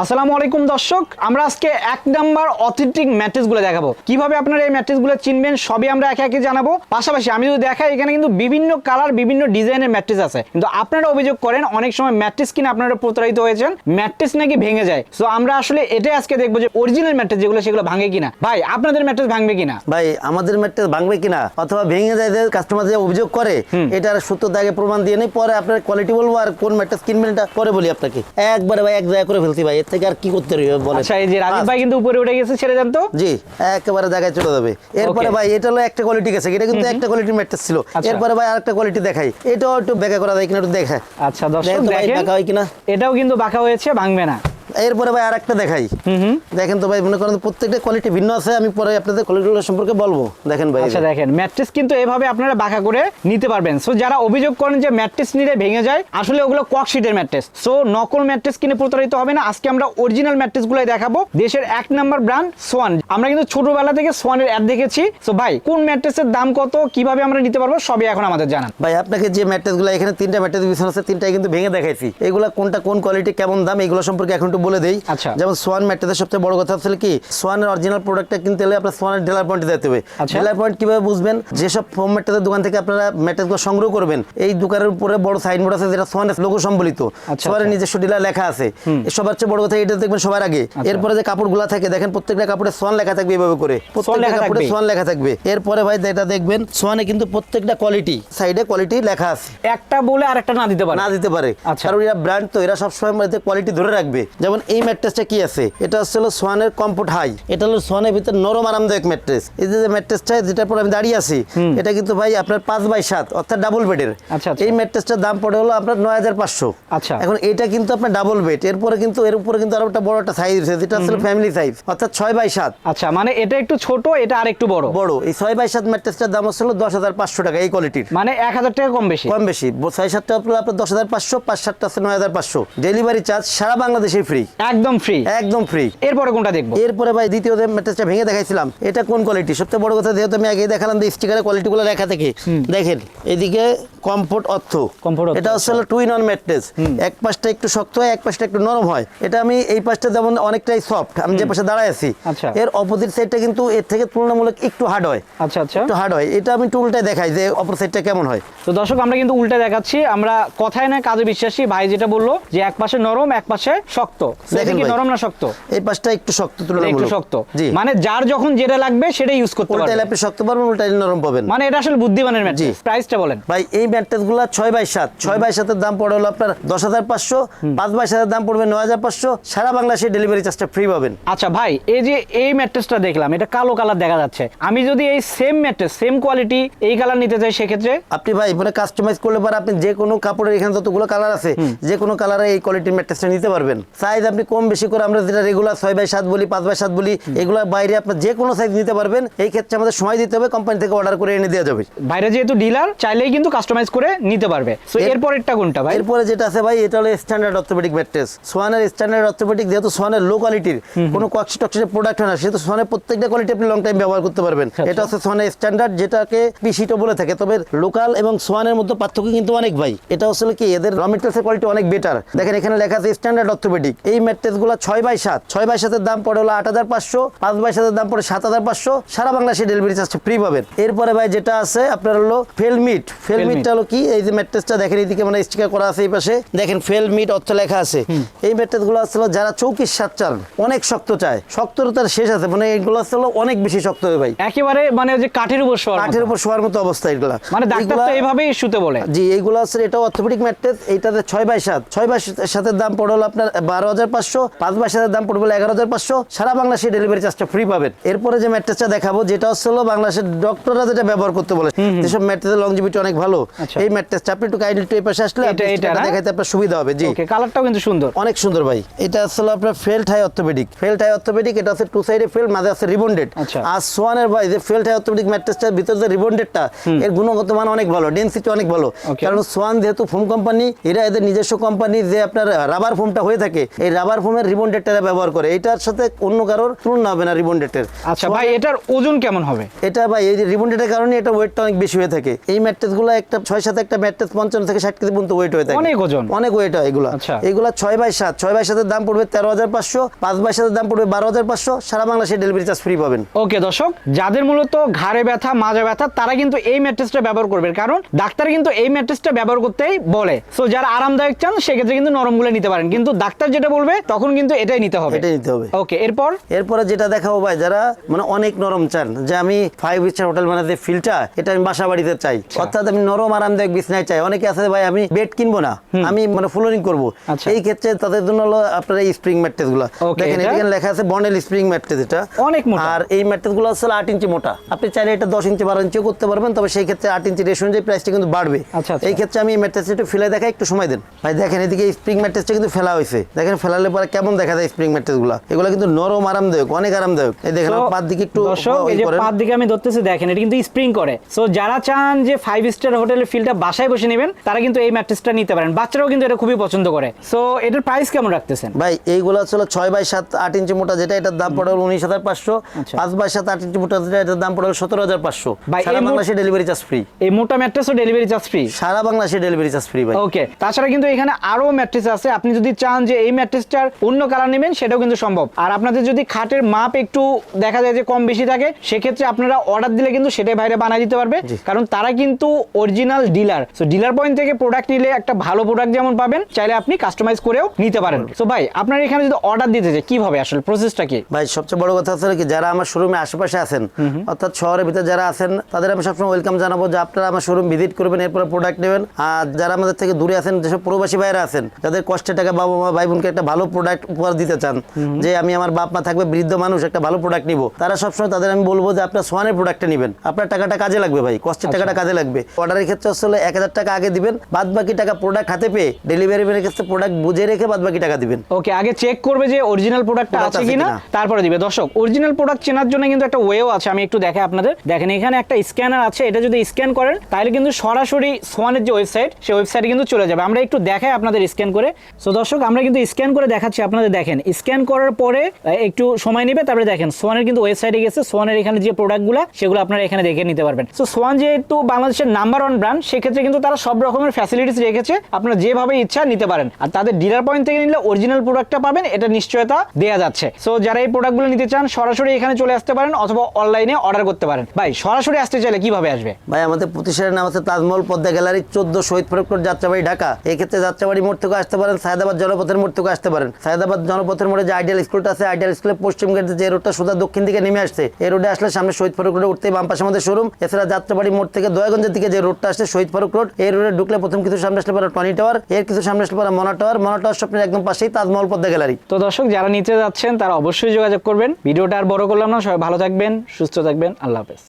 আসসালামু আলাইকুম দর্শক আমরা আজকে এক নাম্বার অথেন্টিক ম্যাট্রেসগুলো দেখাবো। কীভাবে আপনারা এই ম্যাট্রেসগুলো চিনবেন সবই আমরা একে একে জানাব। পাশাপাশি আমি যদি দেখাই এখানে কিন্তু বিভিন্ন কালার বিভিন্ন ডিজাইনের ম্যাট্রেস আছে। কিন্তু আপনারা অভিযোগ করেন অনেক সময় ম্যাট্রেস কিনে আপনারা প্রতারিত হয়েছেন ম্যাট্রেস নাকি ভেঙে যায়। সো আমরা আসলে এটাই আজকে দেখব যে অরিজিনাল ম্যাট্রেস যেগুলো সেগুলো ভাঙে কিনা। ভাই আপনাদের ম্যাট্রেস ভাঙবে কিনা? ভাই আমাদের ম্যাটটা ভাঙবে কিনা? অথবা ভেঙে যায় কাস্টমার যে অভিযোগ করে এটার সত্যতা আগে প্রমাণ দিয়ে নেই পরে আপনার কোয়ালিটি বলব আর কোন ম্যাটটা কিনবেন এটা পরে বলি আপনাকে। একবারে ভাই এক জায়গা করে ফেলছি ভাই এর থেকে আর কি করতে রইবে বলে আচ্ছা এই যে রাজীব ভাই কিন্তু উপরে উঠে গেছে ছেড়ে জানতো তো। জি একেবারে জায়গায় চলে যাবে। এরপরে ভাই এটা হলো একটা কোয়ালিটি গেছে এটা কিন্তু একটা কোয়ালিটির ম্যাট্রেস ছিল। আচ্ছা। এরপরে ভাই আরেকটা কোয়ালিটি দেখাই। এটাও একটু বেকা করা যায় কিনা একটু দেখা। আচ্ছা দর্শক দেখেন বাঁকা হয় কিনা? এটাও কিন্তু বাঁকা হয়েছে ভাঙবে না। এরপরে ভাই আরেকটা দেখাই। দেখেন তো ভাই মনে করেন প্রত্যেকটা কোয়ালিটি ভিন্ন আছে আমি পরে আপনাদের কোয়ালিটিগুলো সম্পর্কে বলব। দেখেন ভাই আচ্ছা দেখেন ম্যাট্রেস কিন্তু এভাবে আপনারা বাঁকা করে নিতে পারবেন। সো যারা অভিযোগ করেন যে ম্যাট্রেস নিলে ভেঙে যায় আসলে ওগুলো কক শিটের ম্যাট্রেস। সো নকল ম্যাট্রেস কিনে প্রতারিত হবে না। আজকে আমরা অরিজিনাল ম্যাট্রেস গুলাই দেখাবো। দেশের এক নাম্বার ব্র্যান্ড সোয়ান আমরা কিন্তু ছোটবেলা থেকে সোয়ানের অ্যাড দেখেছি। সো ভাই কোন ম্যাট্রেসের দাম কত কীভাবে আমরা নিতে পারব সবই এখন আমাদের জানান। ভাই আপনাকে যে ম্যাট্রেসগুলো এখানে তিনটা ম্যাট্রেস বিছানো আছে তিনটাই কিন্তু ভেঙে দেখাইছি। এগুলো কোনটা কোন কোয়ালিটি কেমন দাম এগুলো সম্পর্কে এখন একটু বলে দেই। আচ্ছা। যেমন সোয়ান ম্যাট্রেসের সবচেয়ে বড় কথা হচ্ছে কি সোয়ানের অরিজিনাল প্রোডাক্টটা কিনতে হলে আপনার সোয়ানের ডিলার পয়েন্টে যেতে হবে। আচ্ছা। ডিলার পয়েন্ট কীভাবে বুঝবেন? যেসব ফোম ম্যাট্রেসের দোকান থেকে আপনারা ম্যাট্রেসগুলো সংগ্রহ করবেন এই দোকানের উপরে বড় সাইনবোর্ড আছে যেটা সোয়ানের লোগো সম্বলিত। আচ্ছা, সোয়ানের আচ্ছা। নিজস্ব ডিলার লেখা আছে। সবার চেয়ে বড় কথা এটা দেখবেন সবার আগে। আচ্ছা। এরপরে যে কাপড়গুলো থাকে দেখেন প্রত্যেকটা কাপড়ে সোয়ান লেখা থাকবে এইভাবে করে। প্রত্যেকটা কাপড়ে সোয়ান লেখা থাকবে। এরপরে ভাই যেটা দেখবেন সোয়ানে কিন্তু প্রত্যেকটা কোয়ালিটি সাইডে কোয়ালিটি লেখা আছে। একটা বলে আরেকটা না দিতে পারে? না দিতে পারে। আচ্ছা। কারণ এরা ব্র্যান্ড তো এরা সবসময় মধ্যে কোয়ালিটি ধরে রাখবে। যেমন এই ম্যাট্রেসটা কি আছে? এটা হচ্ছে হলো সোয়ানের কমফোর্ট হাই। এটা হলো সোয়ানের ভিতরে নরম আরামদায়ক ম্যাট্রেস। এই যে ম্যাট্রেসটা যেটার পর আমি দাঁড়িয়ে আছি এটা কিন্তু ভাই আপনার পাঁচ বাই সাত অর্থাৎ ডাবল বেডের আচ্ছা, আচ্ছা। এই ম্যাট্রেসটার দাম পড়ে হলো আপনার নয় হাজার পাঁচশো। আচ্ছা। এখন এটা কিন্তু আপনার ডাবল বেড এরপরে কিন্তু এর উপরে কিন্তু আরও একটা বড় একটা সাইজ আছে যেটা আসলে ফ্যামিলি সাইজ অর্থাৎ ছয় বাই সাত। আচ্ছা মানে এটা একটু ছোট এটা আর একটু বড়। বড়। এই ছয় বাই সাত ম্যাট্রেসটার দাম হচ্ছে হলো দশ হাজার পাঁচশো টাকা এই কোয়ালিটির মানে এক হাজার টাকা কম বেশি। কম বেশি। ছয় সাতটা আপনার আপনার দশ হাজার পাঁচশো পাঁচ সাতটা আছে নয় হাজার পাঁচশো। ডেলিভারি চার্জ সারা বাংলাদেশে ফ্রি একদম ফ্রি একদম ফ্রি এরপরে কোনটা দেখব? এরপরে ভাই দ্বিতীয় ম্যাট্রেসটা ভেঙে দেখাইছিলাম এটা কোন কোয়ালিটি সবচেয়ে বড় কথা যেহেতু আমি দেখালাম যে স্টিকারের কোয়ালিটিগুলো লেখা থেকে। দেখেন এদিকে কমফোর্ট অর্থ। অর্থ, এটা হচ্ছে হলো টুইন অন ম্যাট্রেস এক পাশটা একটু শক্ত হয় এক পাশটা একটু নরম হয়। এটা আমি এই পাশটা যেমন অনেকটাই সফট আমি যে পাশে দাঁড়ায় আছি আচ্ছা। এর অপোজিট সাইডটা কিন্তু এর থেকে তুলনামূলক একটু হার্ড হয়। আচ্ছা আচ্ছা। একটু হার্ড হয়। এটা আমি একটু উল্টায় দেখাই যে অপর সাইডটা কেমন হয়। তো দর্শক আমরা কিন্তু উল্টা দেখাচ্ছি। আমরা কথায় না কাজে বিশ্বাসী। ভাই যেটা বলল যে এক পাশে নরম এক পাশে শক্ত। So দেখেন কি নরম না শক্ত? এই পাশটা একটু শক্ত তুলনামূলক একটু শক্ত। মানে যার যখন যেটা লাগবে সেটা ইউজ করতে উল্টাইলে আপনি শক্ত পারবেন উল্টাইলে নরম পাবেন। মানে এটা আসলে বুদ্ধিমানের ম্যাট্রেস। প্রাইসটা বলেন। ভাই এই ম্যাট্রেসগুলা বাই সাত। ছয় বাই সাতের দাম পড়ে হলো আপনার দশ হাজার পাঁচশো। পাঁচ বাই দাম পড়বে নয় হাজার পাঁচশো। সারা বাংলাদেশে ডেলিভারি চার্জটা ফ্রি পাবেন। আচ্ছা ভাই এই যে এই ম্যাট্রেসটা দেখলাম এটা কালো কালার দেখা যাচ্ছে। আমি যদি এই সেম ম্যাট্রেস সেম কোয়ালিটি এই কালার নিতে চাই সেক্ষেত্রে? আপনি ভাই মানে কাস্টমাইজ করলে পরে আপনি যে কোনো কাপড়ের এখানে যতগুলো কালার আছে যে কোনো কালারে এই কোয়ালিটির ম্যাট্রেসটা নিতে পারবেন। সাইজ আপনি কম বেশি করে আমরা যেটা রেগুলার ছয় বাই সাত বলি পাঁচ বাই সাত বলি এগুলো বাইরে আপনার যে কোনো সাইজ নিতে পারবেন। এই ক্ষেত্রে আমাদের সময় দিতে হবে কোম্পানি থেকে অর্ডার করে এনে দেওয়া যাবে। বাইরে যেহেতু ডিলার চাইলেই কিন্তু কাস্টমাইজ করে নিতে পারবে। তো এরপরেরটা কোনটা ভাই? এরপরে যেটা আছে ভাই এটা হলো স্ট্যান্ডার্ড অর্থোপেডিক ম্যাট্রেস সোয়ানের স্ট্যান্ডার্ড অর্থোপেডিক যেহেতু সোয়ানের লো কোয়ালিটির কোনো কক্সি টক্সির প্রোডাক্ট হয় না সেহেতু সোয়ানের প্রত্যেকটা কোয়ালিটি আপনি লং টাইম ব্যবহার করতে পারবেন। আচ্ছা। এটা হচ্ছে সোয়ানের স্ট্যান্ডার্ড যেটাকে পিসিটো বলে থাকে। তবে লোকাল এবং সোয়ানের মধ্যে পার্থক্য কিন্তু অনেক ভাই। এটা আসলে কি এদের র মেটেরিয়ালসের কোয়ালিটি অনেক বেটার দেখেন এখানে লেখা আছে স্ট্যান্ডার্ড অর্থোপেডিক এই ম্যাট্রেসগুলো ছয় বাই সাত। ছয় বাই সাতের দাম পড়ে হলো আট হাজার পাঁচশো পাঁচ বাই সাতের দাম পড়ে সাত হাজার পাঁচশো। সারা বাংলাদেশে ডেলিভারি চার্জ ফ্রি পাবেন। এরপরে ভাই যেটা আছে আপনার হলো ফেলমিট ফেলমিটটা হলো কি? এই যে ম্যাট্রেসটা দেখেন এইদিকে মানে স্টিকার করা আছে এই পাশে। দেখেন ফেল মিট অর্থ লেখা আছে। এই ম্যাট্রেসগুলো আসলে যারা চৌকির সাত চান অনেক শক্ত চায়। শক্তর তার শেষ আছে মানে এইগুলো আসলে অনেক বেশি শক্ত হবে ভাই। একেবারে মানে ওই যে কাঠের উপর শোয়ার। কাঠের উপর শোয়ার মতো অবস্থা এগুলা। মানে ডাক্তার তো এইভাবেই শুতে বলে। জি এইগুলো আছে এটা অর্থোপেডিক ম্যাট্রেস এইটাতে ছয় বাই সাত। ছয় বাই সাতের দাম পড়ে হলো আপনার বারো হাজার পাঁচশো পাঁচ বাই সাতের দাম পড়বে এগারো হাজার পাঁচশো। সারা বাংলাদেশে ডেলিভারি চার্জটা ফ্রি পাবেন। এরপরে যে ম্যাট্রেসটা দেখাবো যেটা হচ্ছে বাংলাদেশের ডক্টররা যেটা ব্যবহার করতে বলে যেসব ম্যাট্রেসের লংজিভিটি অনেক ভালো আচ্ছা। এই ম্যাট্রেসটা আপনি একটু কাইন্ডলি একটু এই পাশে আসলে? দেখাইতে আপনার সুবিধা হবে জি। কালারটাও কিন্তু সুন্দর। অনেক সুন্দর ভাই। এটা আসলে আপনার felt high orthopaedic felt high orthopaedic এটা আছে টু সাইডে ফেল মাঝে আছে রিবন্ডেড আচ্ছা। আর সোয়ানের ভাই যে ফেল্ট হাই অর্থোপেডিক ম্যাট্রেসটার ভিতর যে রিবন্ডেডটা এর গুণগত মান অনেক ভালো ডেন্সিটি অনেক ভালো. কারণ সোয়ান যেহেতু ফোম কোম্পানি এরা এদের নিজস্ব কোম্পানি যে আপনার রাবার ফোমটা হয়ে থাকে এই রাবার ফোমের রিবন ডেটটা ব্যবহার করে। এটার সাথে অন্য কারোর তুলনা হবে না রিবন ডেটের আচ্ছা ভাই এটার ওজন কেমন হবে? এটা ভাই এই যে রিবন ডেটের কারণে এটা ওয়েটটা অনেক বেশি হয়ে থাকে। এই ম্যাট্রেসগুলো একটা ছয় সাথে একটা ম্যাট্রেস পঞ্চান্ন থেকে ষাট কেজি পর্যন্ত ওয়েট হয়ে থাকে। অনেক ওজন। অনেক ওয়েট হয় এগুলো। আচ্ছা। এগুলো ছয় বাই সাত। ছয় বাই সাতের দাম পড়বে তেরো হাজার পাঁচশো পাঁচ বাই সাতের দাম পড়বে বারো হাজার পাঁচশো। সারা বাংলাদেশে ডেলিভারি চার্জ ফ্রি পাবেন। ওকে দর্শক যাদের মূলত ঘাড়ে ব্যথা মাজা ব্যথা তারা কিন্তু এই ম্যাট্রেসটা ব্যবহার করবে। কারণ ডাক্তার কিন্তু এই ম্যাট্রেসটা ব্যবহার করতেই বলে। সো যারা আরামদায়ক চান সেক্ষেত্রে কিন্তু নরমগুলো নিতে পারেন। কিন্তু ডাক্তার যেটা বলবে তখন কিন্তু এটাই নিতে হবে। এটাই নিতে হবে। ওকে এরপর? এরপরে যেটা দেখাবো ভাই যারা মানে অনেক নরম চান যে আমি ফাইভ স্টার হোটেল বানাতে ফিলটা এটা আমি বাসা বাড়িতে চাই। অর্থাৎ আমি নরম আরামদায়ক বিছনায় চাই। অনেকে আছে ভাই আমি বেড কিনবো না। আমি মানে ফ্লোরিং করব। আচ্ছা। এই ক্ষেত্রে তাদের জন্য হলো আপনার এই স্প্রিং ম্যাট্রেসগুলো। দেখেন এখানে লেখা আছে বন্ডেল স্প্রিং ম্যাট্রেস এটা। অনেক মোটা। আর এই ম্যাট্রেসগুলো আসলে আট ইঞ্চি মোটা। আপনি চাইলে এটা দশ ইঞ্চি বারো ইঞ্চিও করতে পারবেন তবে সেই ক্ষেত্রে আট ইঞ্চি রেশন যে প্রাইসটা কিন্তু বাড়বে। আচ্ছা, আচ্ছা। এই ক্ষেত্রে আমি এই ম্যাট্রেস একটু ফেলে দেখাই একটু সময় দেন। ভাই দেখেন এদিকে স্প্রিং ম্যাট্রেসটা কিন্তু ফেলা হয়েছে। দেখেন ফেলালে পরে কেমন দেখা যায় স্প্রিং ম্যাট্রেসগুলো? এগুলো কিন্তু নরম আরামদায়ক অনেক আরামদায়ক। এই দেখেন পার দিকে একটু এই যে করেন। দিকে আমি ধরতেছি দেখেন এটা কিন্তু স্প্রিং করে। সো যারা চান যে ফাইভ স্টার হোটেলের ফিলটা বাসায় বসে নেবেন তারা কিন্তু এই ম্যাট্রেসটা নিতে পারেন। বাচ্চারাও কিন্তু এটা খুবই পছন্দ করে। সো এটার প্রাইস কেমন রাখতেছেন? ভাই এইগুলো ছিল ছয় বাই সাত আট ইঞ্চি মোটা যেটা এটার দাম পড়ে হলো উনিশ হাজার পাঁচশো। আচ্ছা। পাঁচ বাই সাত আট ইঞ্চি মোটা যেটা এটার দাম পড়ে হলো সতেরো হাজার পাঁচশো। ভাই, সারা বাংলাদেশে ডেলিভারি চার্জ ফ্রি এই মোটা ম্যাট্রেসও ডেলিভারি চার্জ ফ্রি সারা বাংলাদেশে ডেলিভারি চার্জ ফ্রি ভাই। ওকে তাছাড়া কিন্তু এখানে আরও ম্যাট্রেস আছে। আপনি যদি চান যে এই ম্যাট্রেসটার অন্য কালার নেবেন সেটাও কিন্তু সম্ভব। আর আপনাদের যদি খাটের মাপ একটু দেখা যায় যে কম বেশি থাকে সেক্ষেত্রে আপনারা অর্ডার দিলে কিন্তু সেটাই বাইরে বানিয়ে দিতে পারবে। কারণ তারা কিন্তু original dealer so dealer point থেকে প্রোডাক্ট নিলে একটা ভালো প্রোডাক্ট যেমন পাবেন চাইলে আপনি কাস্টমাইজ করেও নিতে পারেন। সো ভাই আপনার এখানে যদি অর্ডার দিতে চাই কীভাবে আসলে? প্রসেসটা কি? ভাই সবচেয়ে বড় কথা হচ্ছে কি যারা আমার শোরুমে আশেপাশে আছেন অর্থাৎ শহরের ভিতরে যারা আছেন তাদের আমি সবসময় ওয়েলকাম জানাব যে আপনারা আমার শোরুম ভিজিট করবেন এরপরে প্রোডাক্ট নেবেন। আর যারা আমাদের থেকে দূরে আছেন যেসব প্রবাসী ভাইরা আছেন যাদের কষ্টের টাকা বাবা মা ভাই বোনকে একটা ভালো প্রোডাক্ট উপহার দিতে চান যে আমি আমার বাপ মা থাকবে বৃদ্ধ মানুষ একটা ভালো প্রোডাক্ট নিব তারা সবসময় তাদের আমি বলব যে আপনার সোয়ানের প্রোডাক্টটা নেবেন। আপনার টাকাটা কাজে লাগবে ভাই কষ্টের টাকাটা কাজে লাগবে। অর্ডারের ক্ষেত্রে আসলে এক হাজার টাকা আগে দিবেন বাদ বাকি টাকা প্রোডাক্ট হাতে পেয়ে ডেলিভারি ম্যানের কাছে প্রোডাক্ট বুঝে রেখে বাদ বাকি টাকা দিবেন। ওকে আগে চেক করবে যে অরিজিনাল প্রোডাক্টটা আছে কিনা। তারপরে দিবে। দর্শক অরিজিনাল প্রোডাক্ট চেনার জন্য কিন্তু একটা ওয়েও আছে আমি একটু দেখাই আপনাদের। দেখেন এখানে একটা স্ক্যানার আছে এটা যদি স্ক্যান করেন তাহলে কিন্তু সরাসরি সোয়ানের যে ওয়েবসাইট সেই ওয়েবসাইটে কিন্তু চলে যাবে। আমরা একটু দেখাই আপনাদের স্ক্যান করে। সো দর্শক আমরা কিন্তু স্ক্যান করে দেখাচ্ছি, আপনাদের দেখেন। স্ক্যান করার পরে একটু সময় নেবে, তারপরে দেখেন, সোয়ানের কিন্তু ওয়েবসাইটে গেছে, সোয়ানের এখানে যে প্রোডাক্টগুলো, সেগুলো আপনারা এখানে দেখে নিতে পারবেন। সো সোয়ান যেহেতু বাংলাদেশের নাম্বার ওয়ান ব্র্যান্ড সেক্ষেত্রে কিন্তু তারা সব রকমের ফ্যাসিলিটিস রেখেছে, আপনারা যেভাবে ইচ্ছা নিতে পারেন। আর তাদের ডিলার পয়েন্ট থেকে নিলে অরিজিনাল প্রোডাক্টটা পাবেন, এটা নিশ্চয়তা দেওয়া যাচ্ছে। সো যারা এই প্রোডাক্টগুলো নিতে চান, সরাসরি এখানে চলে আসতে পারেন, অথবা অনলাইনে অর্ডার করতে পারেন। ভাই, সরাসরি আসতে চাইলে কীভাবে আসবে? ভাই, আমাদের প্রতিষ্ঠানের নাম আছে তাজমহল পদ্মা গ্যালারি, চোদ্দ শহীদ ফরকর যাত্রাবাড়ি, ঢাকা। এক্ষেত্রে ক্ষেত্রে যাত্রাবাড়ি মোড় থেকে আসতে পারেন, সায়দাবাদ জলপথের মোড় থেকে আসতে পারেন। সায়দাবাদ জনপথের মোড়ে যে আইডিয়াল স্কুলটা আছে, আইডিয়াল স্কুলের পশ্চিম গেটে যে রোডটা সোজা দক্ষিণ দিকে নেমে আসছে, এই রোডে আসলে সামনে শহীদ ফারুক রোডে উঠতে বাম পাশে আমাদের শোরুম এছাড়া যাত্রাবাড়ি মোড় থেকে দয়াগঞ্জের দিকে যে রোডটা আসছে শহীদ ফারুক রোড, এই রোডে ঢুকলে প্রথম কিছু সামনে আসলে পরে টনি টাওয়ার, এর কিছু সামনে আসলে পরে মনা টাওয়ার। মনা টাওয়ার স্বপ্নের একদম পাশেই তাজমহল পদ্মা গ্যালারি। তো দর্শক, যারা নিতে যাচ্ছেন, তারা অবশ্যই যোগাযোগ করবেন। ভিডিওটা আর বড় করলাম না, সবাই ভালো থাকবেন, সুস্থ থাকবেন। আল্লাহ হাফেজ।